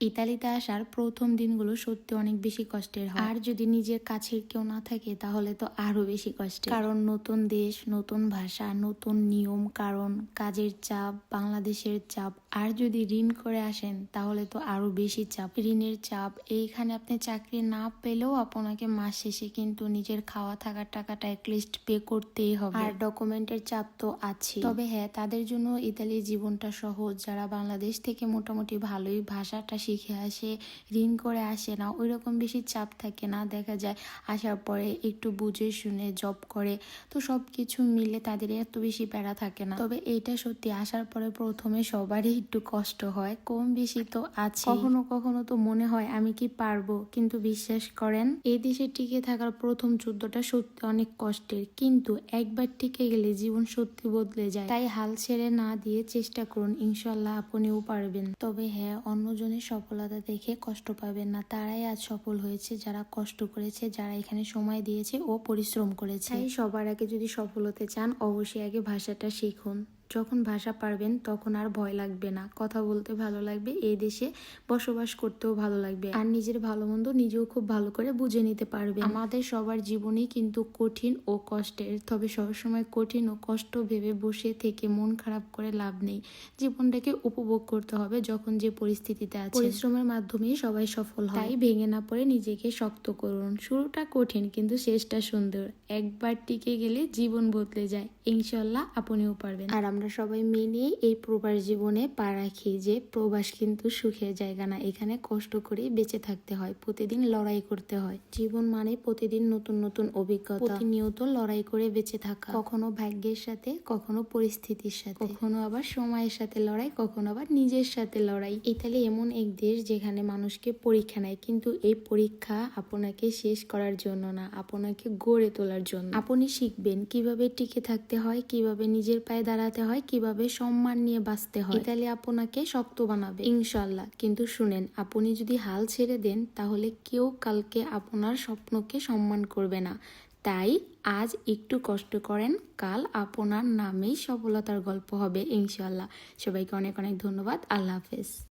ইতালিতে আসার প্রথম দিনগুলো সত্যি অনেক বেশি কষ্টের হয়। আর যদি নিজের কাছের কেউ না থাকে তাহলে তো আরও বেশি কষ্ট কারণ নতুন দেশ নতুন ভাষা নতুন নিয়ম কারণ কাজের চাপ বাংলাদেশের চাপ আর যদি ঋণ করে আসেন তাহলে তো আরও বেশি চাপ। ঋণের চাপ এইখানে আপনি চাকরি না পেলেও আপনাকে মাস শেষে কিন্তু নিজের খাওয়া থাকার টাকাটা অ্যাটলিস্ট পে করতেই হবে। আর ডকুমেন্টের চাপ তো আছে তবে হ্যাঁ তাদের জন্য ইতালির জীবনটা সহজ। যারা বাংলাদেশ থেকে মোটামুটি ভালোই ভাষাটা শিখে আসে ঋণ করে আসে না ওই রকম বেশি চাপ থাকে না দেখা যায় আসার পরে একটু বুঝে শুনে জব করে। তো সব কিছু মিলে তাদের এত বেশি প্যারা থাকে না। তবে এইটা সত্যি আসার পরে প্রথমে সবারই একটু কষ্ট হয় কম বেশি তো আছে কখনো কখনো তো মনে হয় আমি কি পারব কিন্তু বিশ্বাস করেন এই দেশে টিকে থাকার প্রথম যুদ্ধটা সত্যি অনেক কষ্টের। কিন্তু একবার টিকে গেলে জীবন সত্যি বদলে যায়। তাই হাল ছেড়ে না দিয়ে চেষ্টা করুন ইনশাল্লাহ আপনিও পারবেন। তবে হ্যাঁ অন্যজনের সফলতা দেখে কষ্ট পাবেন না। তারাই আজ সফল হয়েছে যারা কষ্ট করেছে যারা এখানে সময় দিয়েছে ও পরিশ্রম করেছে। তাই সবার আগে যদি সফল হতে চান অবশ্যই আগে ভাষাটা শিখুন। যখন ভাষা পারবেন তখন আর ভয় লাগবে না। কথা বলতে ভালো লাগবে, এই দেশে বসবাস করতেও ভালো লাগবে। আর নিজের ভালো মন্দ নিজেও খুব ভালো করে বুঝে নিতে পারবে আমাদের সবার জীবনই কিন্তু কঠিন ও কষ্টের, তবে সবসময় কঠিন ও কষ্ট ভেবে বসে থেকে মন খারাপ করে লাভ নেই। জীবনটাকে উপভোগ করতে হবে যখন যে পরিস্থিতিতে আছে পরিশ্রমের মাধ্যমেই সবাই সফল হয়। তাই ভেঙে না পড়ে নিজেকে শক্ত করুন। শুরুটা কঠিন কিন্তু শেষটা সুন্দর। একবার টিকে গেলে জীবন বদলে যায়। ইনশাল্লাহ আপনিও পারবেন। আর আমরা সবাই মেনে এই প্রবাস জীবনে পা রাখি যে প্রবাস কিন্তু সুখের জায়গা না। এখানে কষ্ট করে বেঁচে থাকতে হয়, প্রতিদিন লড়াই করতে হয়। জীবন মানে প্রতিদিন নতুন নতুন অভিজ্ঞতা। প্রতিনিয়ত লড়াই করে বেঁচে থাকা। কখনো ভাগ্যের সাথে, কখনো পরিস্থিতির সাথে। কখনো আবার সময়ের সাথে লড়াই, কখনো আবার নিজের সাথে লড়াই। ইতালি এমন এক দেশ যেখানে মানুষকে পরীক্ষা নেয়, কিন্তু এই পরীক্ষা আপনাকে শেষ করার জন্য না, আপনাকে গড়ে তোলার জন্য। আপনি শিখবেন কীভাবে টিকে থাকতে হয়, কীভাবে নিজের পায়ে দাঁড়াতে হয় কীভাবে সম্মান নিয়ে বাঁচতে হয়। তাহলে আপনাকে শক্ত বানাবে। ইনশাল্লাহ। কিন্তু শুনেন আপনি যদি হাল ছেড়ে দেন তাহলে কেউ কালকে আপনার স্বপ্নকে সম্মান করবে না। তাই আজ একটু কষ্ট করেন কাল আপনার নামেই সফলতার গল্প হবে ইনশাল্লাহ। সবাইকে অনেক অনেক ধন্যবাদ। আল্লাহ হাফেজ।